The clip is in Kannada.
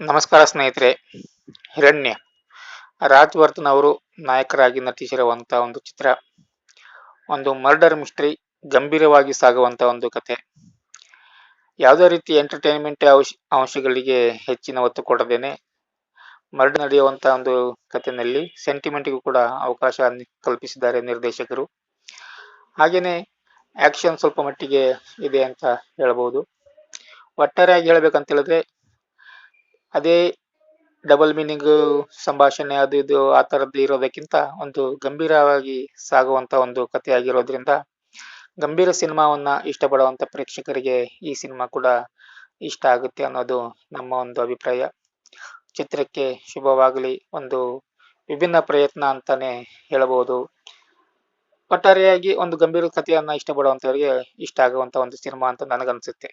ನಮಸ್ಕಾರ ಸ್ನೇಹಿತರೆ. ಹಿರಣ್ಯ. ರಾಜ್ವರ್ಧನ್ ಅವರು ನಾಯಕರಾಗಿ ನಟಿಸಿರುವಂತ ಒಂದು ಚಿತ್ರ. ಒಂದು ಮರ್ಡರ್ ಮಿಸ್ಟ್ರಿ, ಗಂಭೀರವಾಗಿ ಸಾಗುವಂತ ಒಂದು ಕತೆ. ಯಾವುದೇ ರೀತಿ ಎಂಟರ್ಟೈನ್ಮೆಂಟ್ ಅಂಶ ಅಂಶಗಳಿಗೆ ಹೆಚ್ಚಿನ ಒತ್ತು ಕೊಡದೇನೆ, ಮರ್ಡರ್ ನಡೆಯುವಂತ ಒಂದು ಕಥೆನಲ್ಲಿ ಸೆಂಟಿಮೆಂಟ್ಗೂ ಕೂಡ ಅವಕಾಶ ಕಲ್ಪಿಸಿದ್ದಾರೆ ನಿರ್ದೇಶಕರು. ಹಾಗೇನೆ ಆಕ್ಷನ್ ಸ್ವಲ್ಪ ಮಟ್ಟಿಗೆ ಇದೆ ಅಂತ ಹೇಳ್ಬೋದು. ಒಟ್ಟಾರೆಯಾಗಿ ಹೇಳ್ಬೇಕಂತ ಹೇಳಿದ್ರೆ ಅದೇ ಡಬಲ್ ಮೀನಿಂಗ್ ಸಂಭಾಷಣೆ ಅದು ಇದು ಆ ಥರದ್ದು ಇರೋದಕ್ಕಿಂತ ಒಂದು ಗಂಭೀರವಾಗಿ ಸಾಗುವಂತ ಒಂದು ಕಥೆ ಆಗಿರೋದ್ರಿಂದ ಗಂಭೀರ ಸಿನಿಮಾವನ್ನ ಇಷ್ಟಪಡುವಂತ ಪ್ರೇಕ್ಷಕರಿಗೆ ಈ ಸಿನಿಮಾ ಕೂಡ ಇಷ್ಟ ಆಗುತ್ತೆ ಅನ್ನೋದು ನಮ್ಮ ಒಂದು ಅಭಿಪ್ರಾಯ. ಚಿತ್ರಕ್ಕೆ ಶುಭವಾಗಲಿ. ಒಂದು ವಿಭಿನ್ನ ಪ್ರಯತ್ನ ಅಂತಾನೆ ಹೇಳಬಹುದು. ಒಟ್ಟಾರೆಯಾಗಿ ಒಂದು ಗಂಭೀರ ಕಥೆಯನ್ನ ಇಷ್ಟಪಡುವಂತವರಿಗೆ ಇಷ್ಟ ಆಗುವಂತ ಒಂದು ಸಿನಿಮಾ ಅಂತ ನನಗನ್ಸುತ್ತೆ.